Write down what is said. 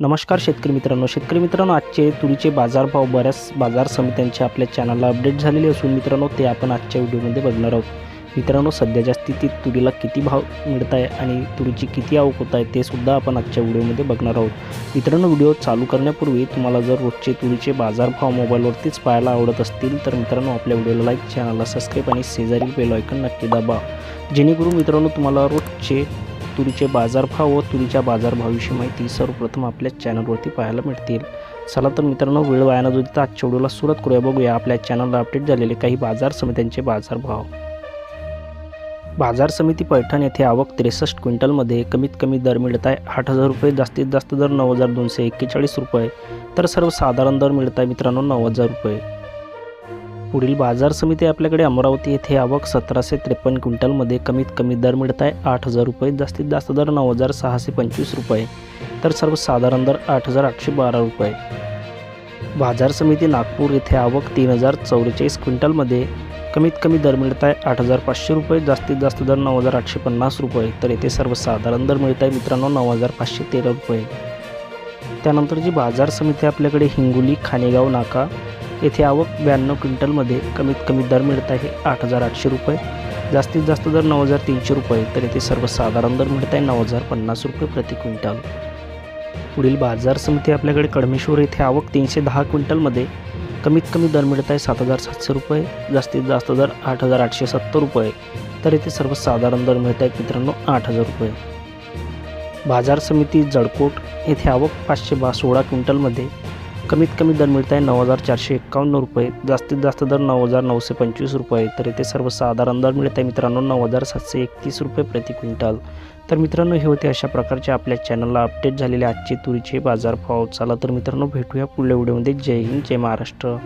नमस्कार शेतकरी मित्रांनो. शेतकरी मित्रांनो आजचे तुरीचे बाजारभाव बऱ्याच बाजार समित्यांचे आपल्या चॅनलला अपडेट झालेले असून मित्रांनो ते आपण आजच्या व्हिडिओमध्ये बघणार आहोत. मित्रांनो सध्याच्या स्थितीत तुरीला किती भाव मिळत आहे आणि तुरीची किती आवक होत आहे ते सुद्धा आपण आजच्या व्हिडिओमध्ये बघणार आहोत. मित्रांनो व्हिडिओ चालू करण्यापूर्वी तुम्हाला जर रोजचे तुरीचे बाजारभाव मोबाईलवरतीच पाहायला आवडत असतील तर मित्रांनो आपल्या व्हिडिओला लाईक चॅनलला सबस्क्राईब आणि शेजारील बेल आयकन नक्की दाबा. जेणेकरून मित्रांनो तुम्हाला रोजचे तुरीचे बाजारभाव व तुरीच्या बाजारभावाविषयी माहिती सर्वप्रथम आपल्या चॅनलवरती पाहायला मिळतील. चला तर मित्रांनो वेळ वाया न देता आजच्या व्हिडिओला सुरुवात करूया. बघूया आपल्या चॅनलला अपडेट झालेले काही बाजार समित्यांचे बाजारभाव बाजार समिती पैठण येथे आवक त्रेसष्ट क्विंटलमध्ये कमीत कमी दर मिळत आहे. आठ हजार रुपये जास्तीत जास्त दर नऊ हजार दोनशे एक्केचाळीस रुपये. तर सर्वसाधारण दर मिळत आहे मित्रांनो नऊ हजार रुपये. पुढील बाजार समिती आपल्याकडे अमरावती येथे आवक सतराशे त्रेपन्न क्विंटलमध्ये कमीत कमी दर मिळत आहे. आठ हजार रुपये जास्तीत जास्त दर नऊ हजार सहाशे पंचवीस रुपये. तर सर्वसाधारण दर आठ हजार आठशे बारा रुपये. बाजार समिती नागपूर येथे आवक तीन हजार चौवेचाळीस क्विंटलमध्ये कमीत कमी दर मिळत आहे. आठ हजार पाचशे रुपये जास्तीत जास्त दर नऊ हजार आठशे पन्नास रुपये. तर येथे सर्वसाधारण दर मिळत आहे मित्रांनो नऊ हजार पाचशे तेरा रुपये. त्यानंतर जी बाजार समिती आपल्याकडे हिंगोली खानेगाव नाका येथे आवक ब्याण्णव क्विंटलमध्ये कमीत कमी दर मिळत आहे आठ हजार आठशे रुपये. जास्तीत जास्त दर नऊ हजार तीनशे रुपये तर येथे सर्वसाधारण दर मिळत आहे नऊ हजार पन्नास रुपये प्रति क्विंटल. पुढील बाजार समिती आपल्याकडे कडमेश्वर येथे आवक तीनशे दहा क्विंटलमध्ये कमीत कमी दर मिळत आहे सात हजार सातशे रुपये जास्तीत जास्त दर आठ हजार आठशे सत्तर रुपये तर येथे सर्वसाधारण दर मिळत आहेत मित्रांनो आठ हजार रुपये. बाजार समिती जळकोट येथे आवक पाचशे बा सोळा क्विंटलमध्ये कमीत कमी दर मिळत आहे नऊ हजार चारशे एक्कावन्न रुपये. जास्तीत जास्त दर नऊ हजार नऊशे पंचवीस रुपये. तर येथे सर्वसाधारण दर मिळत आहे मित्रांनो नऊ हजार सातशे एकतीस रुपये प्रति क्विंटल. तर मित्रांनो हे होते अशा प्रकारचे आपल्या चॅनलला अपडेट झालेले आजचे तुरीचे बाजारभाव. चला तर मित्रांनो भेटूया पुढल्या व्हिडिओमध्ये जय हिंद जय महाराष्ट्र.